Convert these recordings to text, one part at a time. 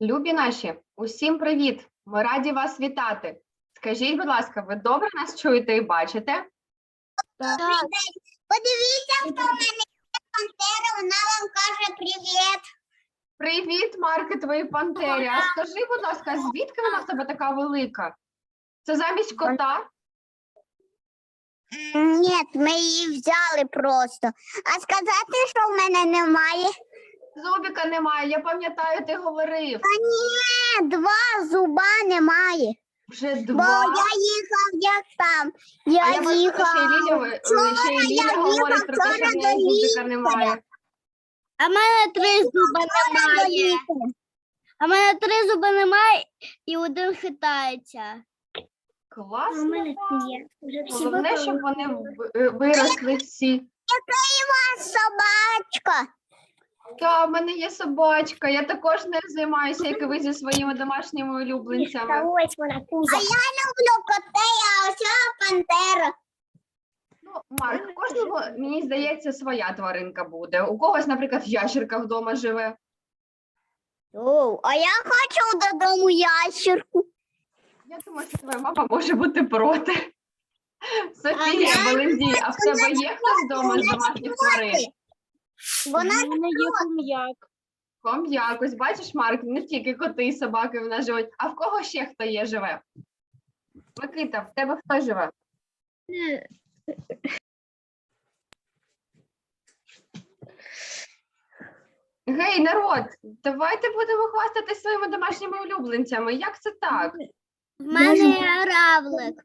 Любі наші, усім привіт! Ми раді вас вітати. Скажіть, будь ласка, ви добре нас чуєте і бачите? Подивіться, хто в мене є пантера, вона вам каже привіт. Привіт, Марки, твої пантері. А скажи, будь ласка, звідки вона в тебе така велика? Це замість кота? Ні, ми її взяли просто. А сказати, що в мене немає? Зубіка немає, я пам'ятаю, ти говорив. Та ні, два зуба немає. Вже Бо два. я їхав як там. А Я я бачу, що ще й їхав. Ліля, Вчора ще й я Ліля їхав, говорить про те, що в вчора до лікаря. немає. А в мене три зуба немає. А в мене три зуби немає і один хитається. Класно. Головне, щоб вони в- е, виросли всі. Собачка. Та, в мене є собачка. Я також нею займаюся, як і ви зі своїми домашніми улюбленцями. ось вона А я люблю котей, а ось пантера. Ну, Марк, у кожного, мені здається, своя тваринка буде. У когось, наприклад, ящерка вдома живе. О, а я хочу додому ящерку. Я думаю, що твоя мама може бути проти. Софія, я- Валентій, а в тебе є хтось вдома з домашніх тварин? Вона мене є хом'як. Ком'як, ось бачиш, Марк, не тільки коти і собаки в нас живуть, а в кого ще хто є живе? Микита, в тебе хто живе? Гей, народ, давайте будемо хвастатись своїми домашніми улюбленцями. Як це так? В мене є равлик.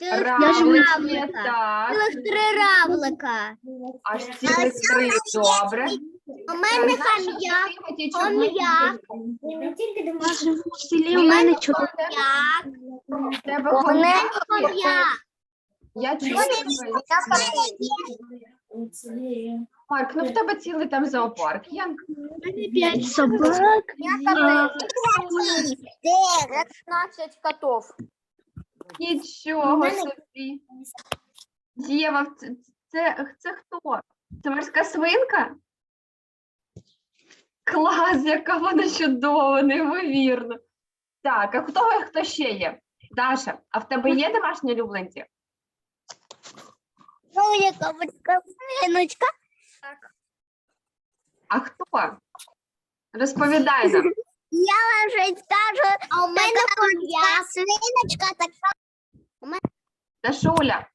Равлика. так. Цілих три равлика. Аж цілих три, добре. у мене хам'як. Хом'як. чому- селі в мене? В тебе У мене хом'як? Я чую тебе. Марк, ну в тебе цілий там зоопарк. Я П'ять собак. Дев'ятнадцять котов. Нічого собі. Єва, це, це, це хто? Це морська свинка? Клас, яка вона чудова, неймовірно. Так, а хто, хто ще є? Даша, а в тебе є домашні улюбленці? Ну, яка батька свиночка. А хто? Розповідай нам. Я вам вже скажу, а у мене. Свиночка така. Дашуля,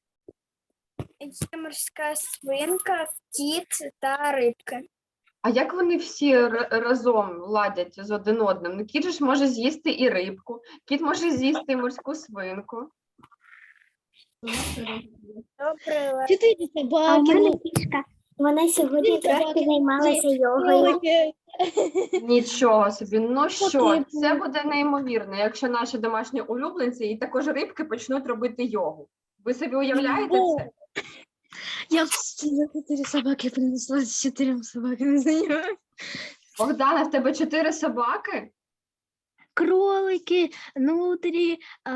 Є морська свинка, кіт та рибка. а як вони всі разом ладять з один одним? Ну, кіт же ж може з'їсти і рибку, кіт може з'їсти і морську свинку. Добре. Чотири А у собаки. мене кішка. Вона сьогодні Чотири трохи собаки. займалася йогою. Нічого собі. Ну що, це буде неймовірно, якщо наші домашні улюбленці і також рибки почнуть робити йогу. Ви собі уявляєте це? Я чотири собаки принесла з чотирьом собаками занимаюсь. Богдана, в тебе чотири собаки? Кролики, нутрі, а,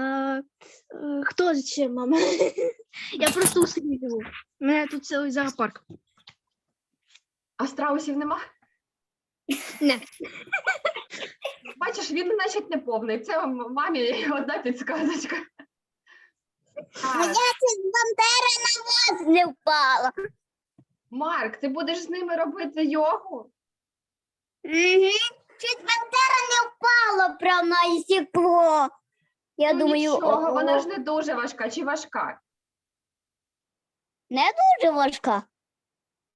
е, хто ще, мама? Я просто у селі живу. У мене тут цілий зоопарк. А страусів нема? Не. Бачиш, він, значить, не повний. Це мамі одна підсказочка. Так, Моя ця бандера на вас не впала. Марк, ти будеш з ними робити йогу? Угу. Чуть бандера не впала прямо на стекло. Я Ну, думаю, нічого, ого. вона ж не дуже важка чи важка. не дуже важка.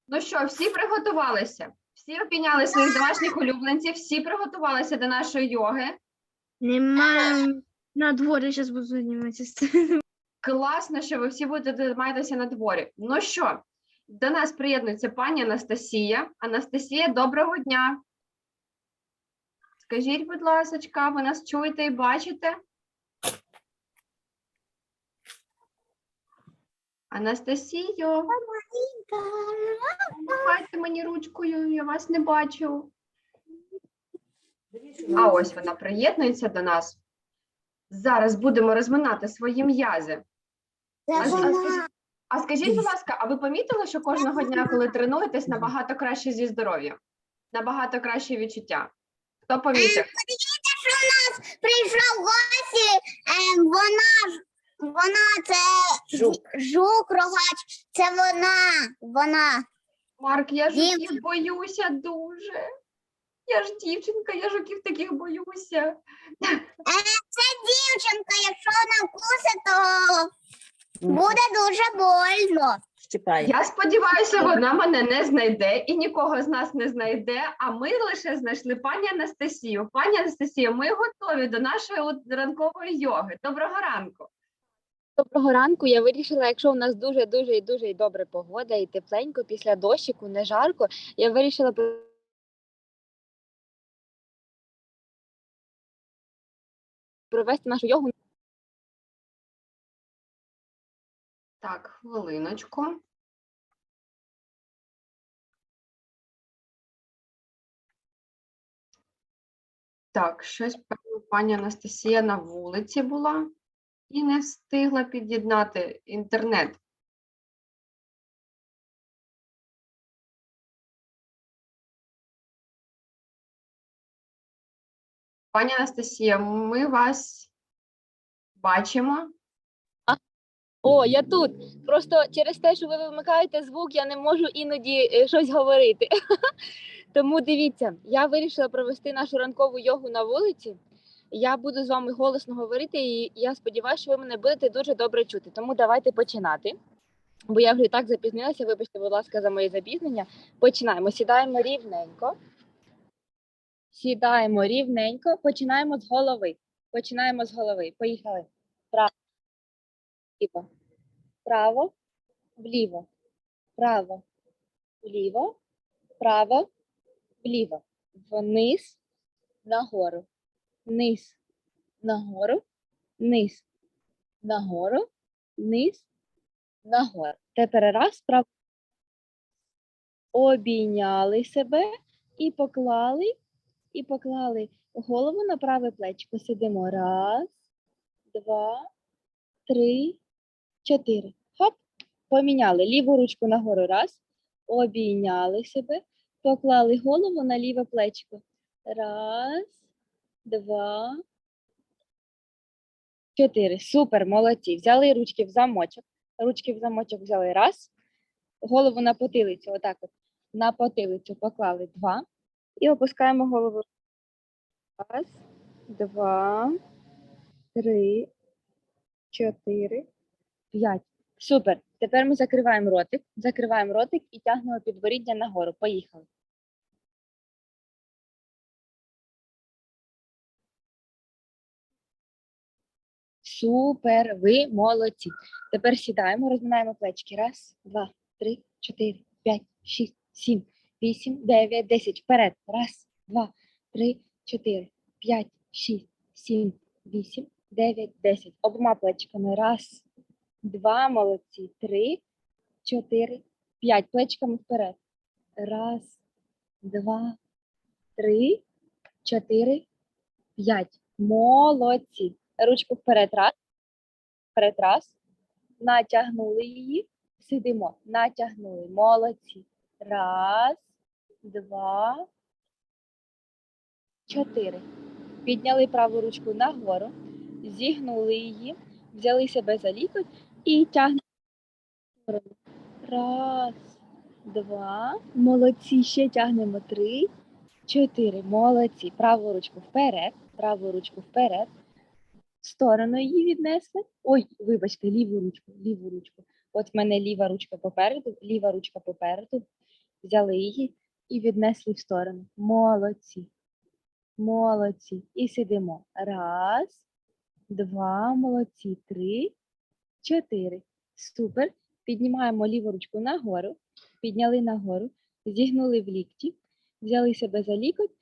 Ну що, всі приготувалися? Всі обійняли своїх домашніх улюбленців, всі приготувалися до нашої йоги. Нема на дворі зараз буду займатися. Класно, що ви всі будете займатися на дворі. Ну що, до нас приєднується пані Анастасія. Анастасія, доброго дня. Скажіть, будь ласка, ви нас чуєте і бачите? Анастасію, махайте мені ручкою, я вас не бачу. А ось вона приєднується до нас. Зараз будемо розминати свої м'язи. А, скажіть, а скажіть, будь ласка, а ви помітили, що кожного дня, коли тренуєтесь, набагато краще зі здоров'ям? Набагато краще відчуття? Хто помітив? Подивіться, що у нас прийшов гості, е, вона ж вона це Жук. жук рогач, це вона, вона. Марк, я жуків Дівчинка. боюся дуже. Я ж дівчинка, я жуків таких боюся. Це дівчинка, якщо вона вкусить, то буде дуже больно. Щипай. Я сподіваюся, вона мене не знайде і нікого з нас не знайде. А ми лише знайшли пані Анастасію. Пані Анастасію, ми готові до нашої от ранкової йоги. Доброго ранку. Доброго ранку. Я вирішила, якщо у нас дуже дуже і дуже і добре погода, і тепленько після дощику, не жарко. Я вирішила провести нашу йогу. Так, хвилиночку. Так, щось пані Анастасія на вулиці була і не встигла під'єднати інтернет. Пані Анастасія, ми вас бачимо. О, я тут. Просто через те, що ви вимикаєте звук, я не можу іноді е, щось говорити. Тому дивіться, я вирішила провести нашу ранкову йогу на вулиці. Я буду з вами голосно говорити, і я сподіваюся, що ви мене будете дуже добре чути. Тому давайте починати. Бо я вже так запізнилася. Вибачте, будь ласка, за моє запізнення. Починаємо. Сідаємо рівненько. Сідаємо рівненько. Починаємо з голови. Починаємо з голови. Поїхали. Право. Вліво. Право. Вліво. Право. Вліво. Право. Вліво. Вниз. Нагору. Низ. Нагору. Низ. Нагору. Низ. Нагору. Тепер раз. Право. Обійняли себе і поклали, і поклали голову на праве плечко. Сидимо. Раз, два, три, чотири. Хоп. Поміняли ліву ручку нагору. Раз. Обійняли себе. Поклали голову на ліве плечко. Раз, два, чотири. Супер, молодці. Взяли ручки в замочок. Ручки в замочок взяли раз. Голову на потилицю. Отак от. На потилицю поклали два. І опускаємо голову. Раз, два, три, чотири, п'ять. Супер. Тепер ми закриваємо ротик, закриваємо ротик і тягнемо підборіддя нагору. Поїхали. Супер, ви молодці. Тепер сідаємо, розминаємо плечки. Раз, два, три, чотири, п'ять, шість, сім, вісім, дев'ять, десять. Вперед. Раз, два, три, чотири, п'ять, шість, сім, вісім, дев'ять, десять. Обома плечками. Раз, два, молодці. Три, чотири, п'ять. Плечками вперед. Раз, два, три, чотири, п'ять. Молодці. Ручку вперед. Раз. Вперед. Натягнули її. Сидимо. Натягнули. Молодці. Раз, два, чотири. Підняли праву ручку нагору, зігнули її, взяли себе за лікоть і тягнемо. Раз, два. Молодці. Ще тягнемо. Три, чотири. Молодці. Праву ручку вперед, праву ручку вперед. Сторону її віднесли. Ой, вибачте, ліву ручку, ліву ручку. От в мене ліва ручка попереду, ліва ручка попереду. Взяли її і віднесли в сторону. Молодці. Молодці. І сидимо. Раз, два, молодці. Три, чотири. Супер. Піднімаємо ліву ручку нагору. Підняли нагору, зігнули в лікті, взяли себе за лікоть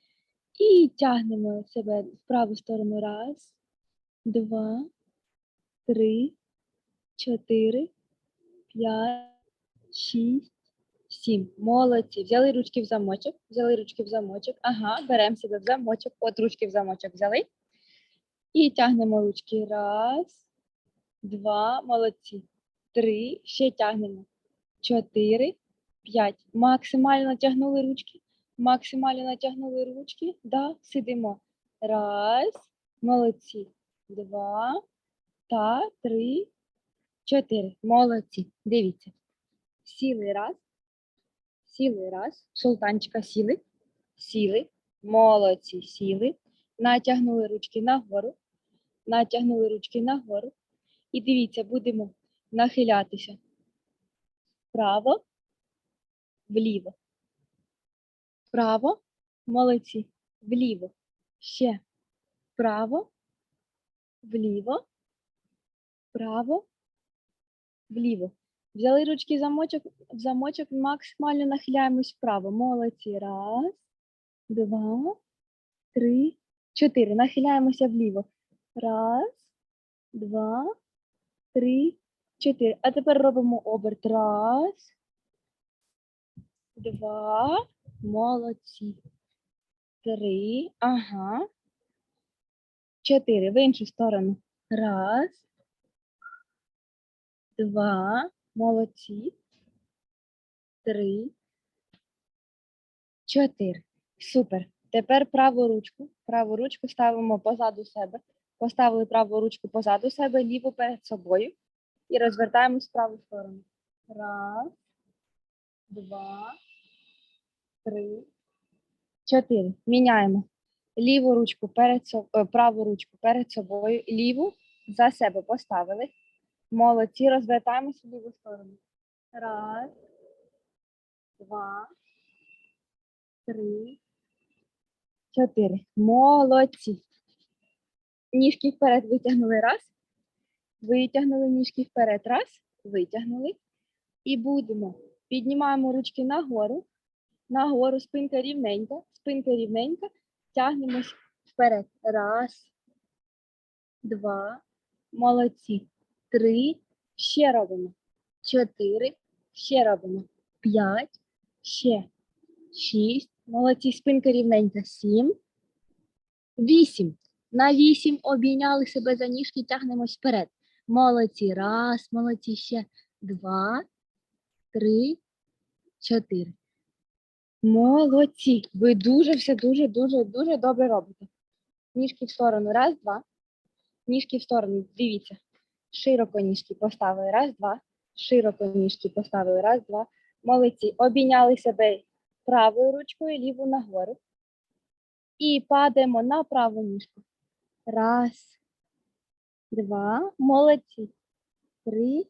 і тягнемо себе в праву сторону. Раз, два, три, чотири, п'ять, шість, сім. Молодці. Взяли ручки в замочок, взяли ручки в замочок. Ага, беремо себе в замочок. От ручки в замочок взяли. І тягнемо ручки. Раз, два, молодці. Три, ще тягнемо. Чотири, п'ять. Максимально натягнули ручки. Максимально натягнули ручки. Да, сидимо. Раз. Молодці. Два. Та три. Чотири. Молодці. Дивіться. Сіли раз. Сіли раз. Султанчика сіли. Сіли. Молодці. Сіли. Натягнули ручки нагору. Натягнули ручки нагору. І дивіться, будемо нахилятися вправо, вліво. Вправо. Молодці. Вліво. Ще. Вправо. Вліво. Вправо. Вліво. Взяли ручки замочок, в замочок, максимально нахиляємось вправо. Молодці. Раз, два, три, чотири. Нахиляємося вліво. Раз, два, три, чотири. А тепер робимо оберт. Раз, два, молодці. Три, ага. Чотири. В іншу сторону. Раз, два, молодці. Три, чотири. Супер. Тепер праву ручку. Праву ручку ставимо позаду себе. Поставили праву ручку позаду себе, ліву перед собою. І розвертаємось в праву сторону. Раз, два, три, чотири. Міняємо. Ліву ручку перед со- е, праву ручку перед собою, ліву за себе поставили. Молодці, розвертаємось в ліву сторону. Раз, два, три, чотири. Молодці. Ніжки вперед витягнули раз. Витягнули ніжки вперед. Раз, витягнули. І будемо. Піднімаємо ручки нагору. Нагору, спинка рівненька, спинка рівненька. Тягнемось вперед. Раз, два. Молодці. Три. Ще робимо. Чотири. Ще робимо. П'ять. Ще. Шість. Молодці. Спинка рівненька. Сім. Вісім. На вісім обійняли себе за ніжки, тягнемось вперед. Молодці. Раз, молодці. Ще два, три, чотири. Молодці. Ви дуже все дуже, дуже, дуже добре робите. Ніжки в сторону. Раз, два. Ніжки в сторону. Дивіться. Широко ніжки поставили. Раз, два. Широко ніжки поставили. Раз, два. Молодці. Обійняли себе правою ручкою, ліву нагору. І падаємо на праву ніжку. Раз, два, молодці. Три,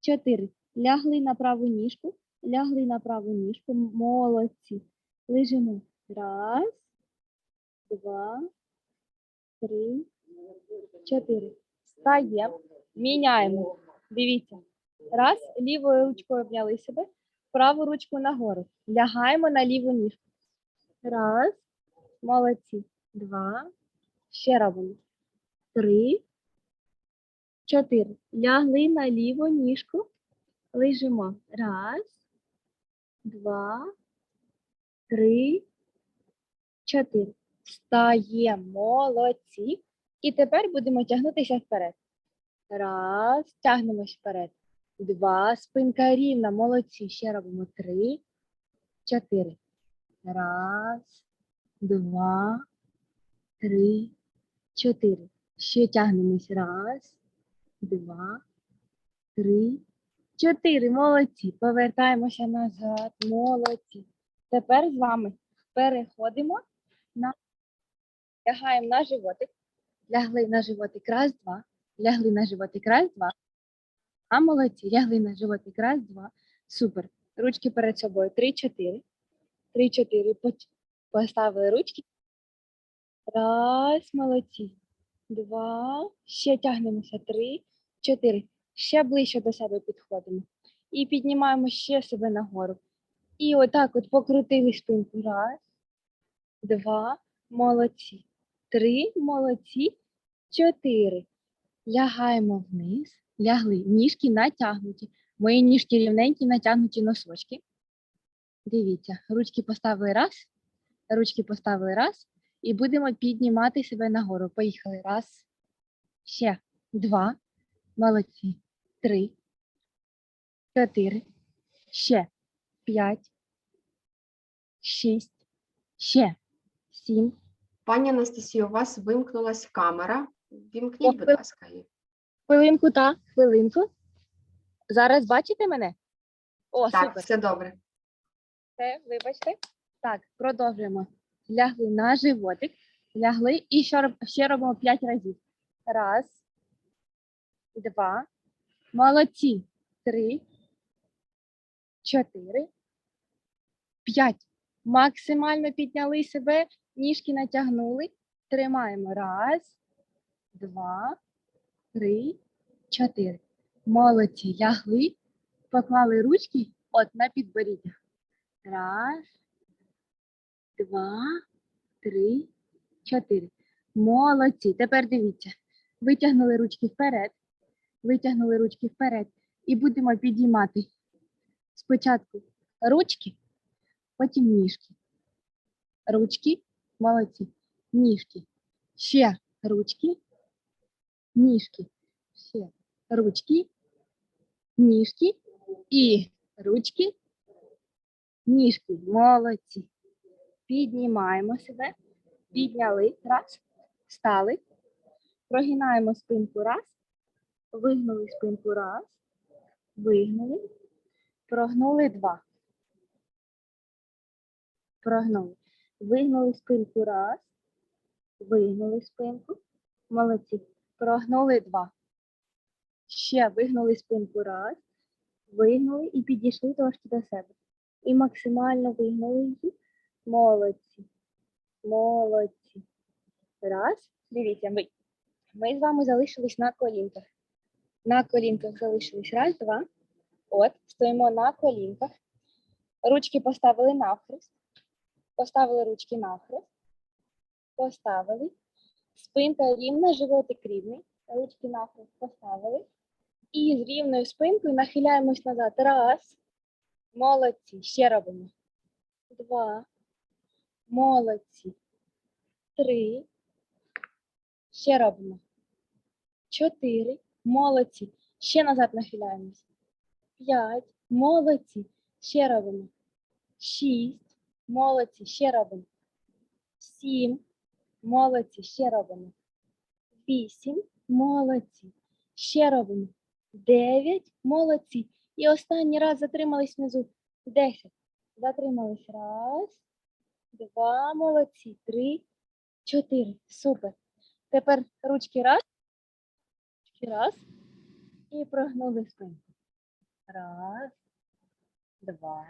чотири. Лягли на праву ніжку, лягли на праву ніжку, молодці. Лежимо. Раз, два, три, чотири. Стаємо, міняємо. Дивіться. Раз, лівою ручкою обняли себе, праву ручку нагору. Лягаємо на ліву ніжку. Раз, молодці. Два, Ще робимо. Три, чотири. Лягли на ліву ніжку. Лежимо. Раз, два, три, чотири. Встаємо. Молодці. І тепер будемо тягнутися вперед. Раз, тягнемось вперед. Два, спинка рівна. Молодці. Ще робимо. Три, чотири. Раз, два, три, чотири. Ще тягнемось. Раз, два, три, чотири. Молодці. Повертаємося назад. Молодці. Тепер з вами переходимо на лягаємо на животик. Лягли на животик. Раз, два. Лягли на животик. Раз, два. А молодці. Лягли на животик. Раз, два. Супер. Ручки перед собою. Три, чотири. Три, чотири. Поставили ручки. Раз, молодці. Два. Ще тягнемося. Три, чотири. Ще ближче до себе підходимо. І піднімаємо ще себе нагору. І отак от покрутили спинку. Раз, два, молодці. Три, молодці. Чотири. Лягаємо вниз. Лягли. Ніжки натягнуті. Мої ніжки рівненькі, натягнуті носочки. Дивіться, ручки поставили раз, ручки поставили раз. І будемо піднімати себе нагору. Поїхали. Раз. Ще. Два. Молодці. Три. Чотири. Ще. П'ять. Шість. Ще. Сім. Пані Анастасію, у вас вимкнулась камера. Вімкніть, будь ви- ласка, її. Хвилинку, та, хвилинку. Зараз бачите мене? О, Так, супер. все добре. Все, вибачте. Так, продовжуємо. Лягли на животик, лягли і ще, роб- ще робимо 5 разів. Раз, два, молодці. Три, чотири, п'ять. Максимально підняли себе, ніжки натягнули. Тримаємо. Раз, два, три, чотири. Молодці. Лягли, поклали ручки от на підборіддя. Раз, два, три, чотири. Молодці. Тепер дивіться. Витягнули ручки вперед. Витягнули ручки вперед. І будемо підіймати спочатку ручки, потім ніжки. Ручки, молодці. Ніжки. Ще ручки, ніжки. Ще ручки, ніжки і ручки, ніжки. Молодці. Піднімаємо себе. Підняли. Раз. Стали. Прогинаємо спинку. Раз. Вигнули спинку. Раз. Вигнули. Прогнули два. Прогнули. Вигнули спинку. Раз. Вигнули спинку. Молодці. Прогнули два. Ще вигнули спинку. Раз. Вигнули і підійшли трошки до себе. І максимально вигнули її. Молодці. Молодці. Раз. Дивіться, ми, ми з вами залишились на колінках. На колінках залишились. Раз, два. От, стоїмо на колінках. Ручки поставили навхрест. Поставили ручки навхрест. Поставили. Спинка рівна, животик рівний. Ручки навхрест поставили. І з рівною спинкою нахиляємось назад. Раз. Молодці. Ще робимо. Два. Молодці. Три. Ще робимо. Чотири. Молодці. Ще назад нахиляємось. П'ять. Молодці. Ще робимо. Шість. Молодці. Ще робимо. Сім. Молодці. Ще робимо. Вісім. Молодці. Ще робимо. Дев'ять. Молодці. І останній раз затримались внизу. Десять. Затримались. Раз, два, молодці. Три, чотири. Супер. Тепер ручки раз. Ручки раз. І прогнули спинку. Раз, два,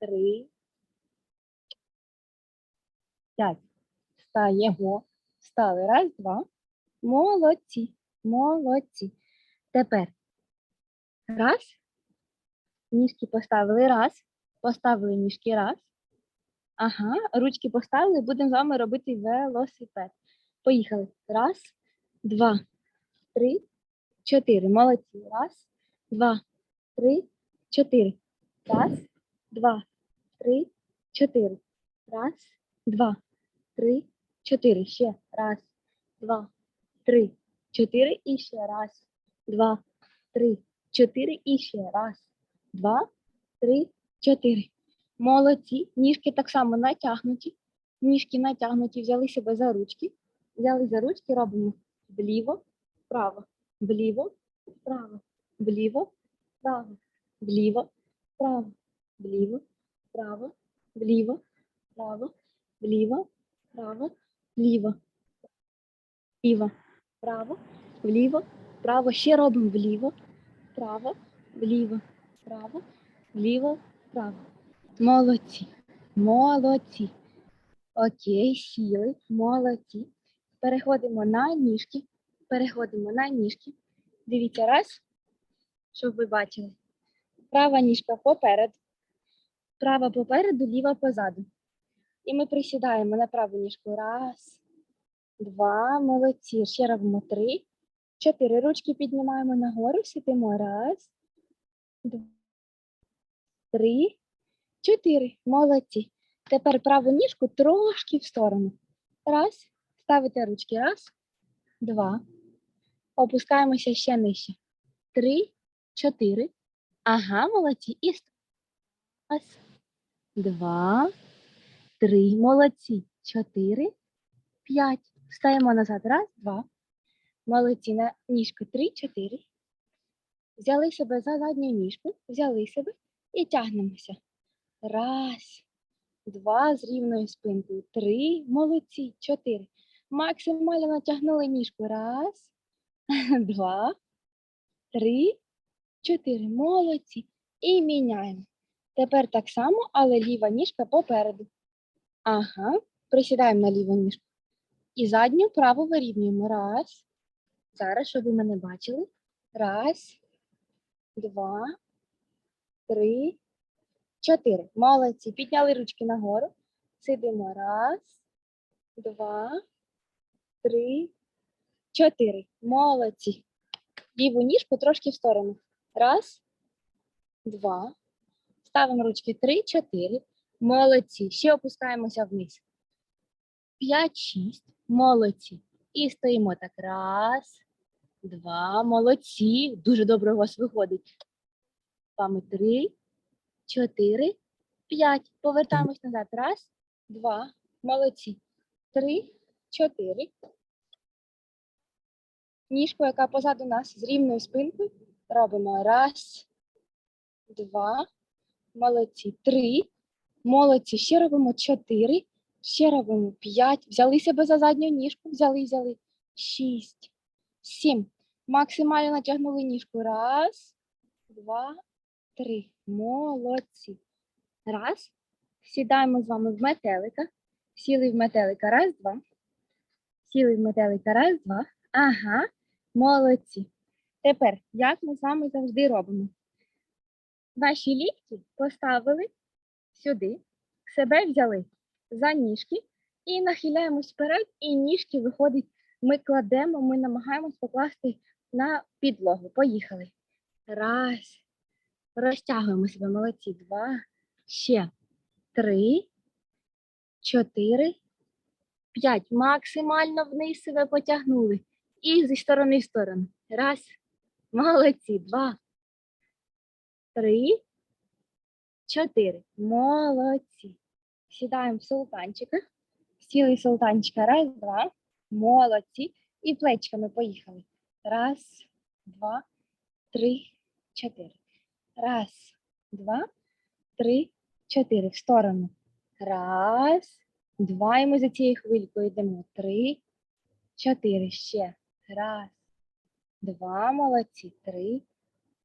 три, п'ять. Встаємо. Встали. Раз, два. Молодці. Молодці. Тепер Раз. Ніжки поставили раз. Поставили ніжки раз. Ага, ручки поставили, будемо з вами робити велосипед. Поїхали. Раз, два, три, чотири. Молодці. Раз, два, три, чотири. Раз, два, три, чотири. Раз, два, три, чотири. Ще раз, два, три, чотири. І ще раз, два, три, чотири і ще раз, два, три, чотири. Молодці. Ніжки так само натягнуті. Ніжки натягнуті, взяли себе за ручки. Взяли за ручки, робимо вліво, вправо, вліво, вправо, вліво, вправо, вліво, вправо, вліво, вправо, вліво, вправо, вліво, вправо, вліво, вліво, вправо, вліво, вправо. Ще робимо вліво вправо, вліво, вправо, вліво, вправо. Молодці. Молодці. Окей, сіли, молодці. Переходимо на ніжки. Переходимо на ніжки. Дивіться раз, щоб ви бачили. Права ніжка попереду, права попереду, ліва позаду. І ми присідаємо на праву ніжку. Раз, два, молодці. Ще робимо три, Чотири ручки піднімаємо нагору, сидимо. Раз, два, три, чотири. Молодці. Тепер праву ніжку трошки в сторону. Раз. Ставите ручки. Раз, два. Опускаємося ще нижче. Три, чотири. Ага, молодці. І раз, два, три. Молодці. чотири, п'ять. Встаємо назад. Раз, два. Молодці. На ніжку три, чотири. Взяли себе за задню ніжку, взяли себе і тягнемося. Раз, два з рівною спинкою. Три. Молодці. Чотири. Максимально натягнули ніжку. Раз, два, три, чотири. Молодці. І міняємо. Тепер так само, але ліва ніжка попереду. Ага. Присідаємо на ліву ніжку. І задню праву вирівнюємо. Раз. Зараз, щоб ви мене бачили. Раз, два, три, чотири. Молодці. Підняли ручки нагору. Сидимо. Раз, два, три, чотири. Молодці. Ліву ніжку трошки в сторону. Раз, два. Ставимо ручки три, чотири. Молодці. Ще опускаємося вниз. П'ять, шість. Молодці. І стоїмо так. Раз, два. Молодці. Дуже добре у вас виходить. Вами три, чотири, п'ять. Повертаємось назад. Раз, два. Молодці. Три, чотири. Ніжку, яка позаду нас з рівною спинкою. Робимо раз, два. Молодці. Три. Молодці. Ще робимо чотири. Ще робимо п'ять. Взяли себе за задню ніжку. Взяли, взяли. Шість. Сім. Максимально натягнули ніжку. Раз, два, три. Молодці. Раз. Сідаємо з вами в метелика. Сіли в метелика. Раз, два. Сіли в метелика. Раз, два. Ага. Молодці. Тепер, як ми з вами завжди робимо? Ваші лікті поставили сюди, себе взяли за ніжки і нахиляємось вперед, і ніжки виходить. Ми кладемо, ми намагаємось покласти на підлогу. Поїхали. Раз. Розтягуємо себе. Молодці. Два. Ще. Три. Чотири. П'ять. Максимально вниз себе потягнули. І зі сторони в сторону. Раз. Молодці. Два. Три. Чотири. Молодці. Сідаємо в султанчика. Сіли султанчика. Раз, два. Молодці. І плечками поїхали. Раз, два, три, чотири. Раз, два, три, чотири. В сторону. Раз, два. І ми за цією хвилькою йдемо. Три, чотири. Ще. Раз, два. Молодці. Три,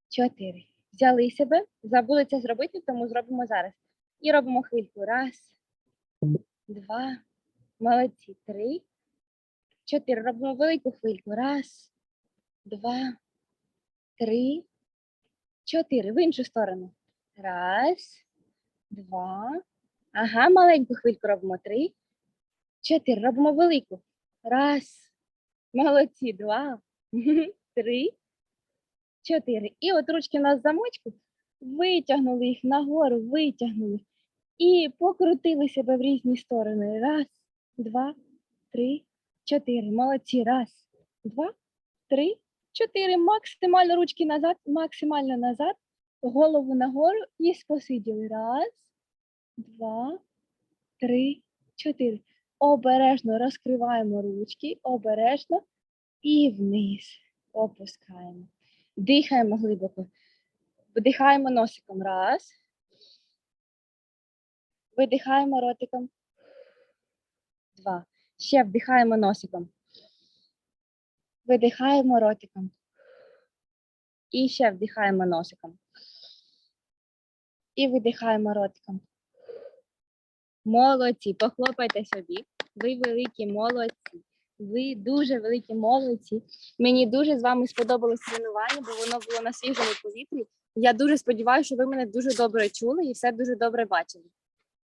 чотири. Взяли себе. Забули це зробити, тому зробимо зараз. І робимо хвильку. Раз, два. Молодці. Три, чотири. Робимо велику хвильку. Раз, два, три, чотири. В іншу сторону. Раз, два. Ага, маленьку хвильку робимо. Три, чотири. Робимо велику. Раз. Молодці. Два, три, чотири. І от ручки в замочку. Витягнули їх нагору, витягнули. І покрутили себе в різні сторони. Раз, два, три, чотири. Молодці. Раз, два, три, чотири. Максимально ручки назад, максимально назад. Голову нагору і посиділи. Раз, два, три, чотири. Обережно розкриваємо ручки, обережно і вниз. Опускаємо. Дихаємо глибоко. Вдихаємо носиком. Раз. Видихаємо ротиком. Два. Ще вдихаємо носиком. Видихаємо ротиком. І ще вдихаємо носиком. І видихаємо ротиком. Молодці. Похлопайте собі. Ви великі молодці. Ви дуже великі молодці. Мені дуже з вами сподобалось тренування, бо воно було на свіжому повітрі. Я дуже сподіваюся, що ви мене дуже добре чули і все дуже добре бачили.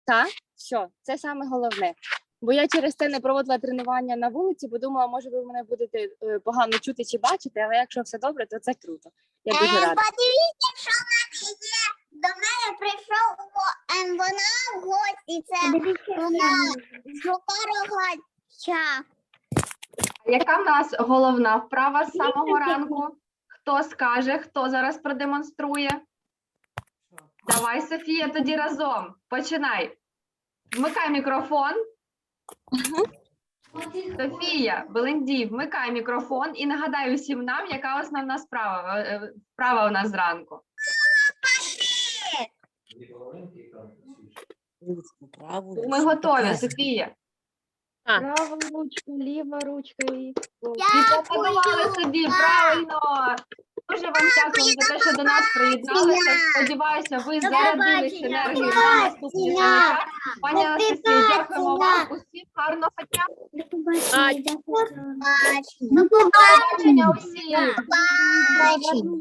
Так, все, це саме головне. Бо я через це не проводила тренування на вулиці, бо думала, може, ви мене будете е, погано чути чи бачити, але якщо все добре, то це круто. Я дуже Е, рада. Подивіться, що. До мене прийшов го- ем, вона в гості. Це вона Жукарогача. Яка в нас головна вправа з самого ранку? Хто скаже, хто зараз продемонструє? Давай, Софія, тоді разом. Починай. Вмикай мікрофон. Софія, Белендій, вмикай мікрофон і нагадай усім нам, яка основна справа, е, е, справа у нас зранку. Ми готові, Софія. Права ручка, ліва ручка і І поаплодували собі, правильно. Дуже вам дякую за те, що до нас приєдналися. Сподіваюся, ви зарядились енергією на наступний заняття. Пані Анастасія, дякуємо вам усім. Гарного дня. До побачення. Усім. До побачення.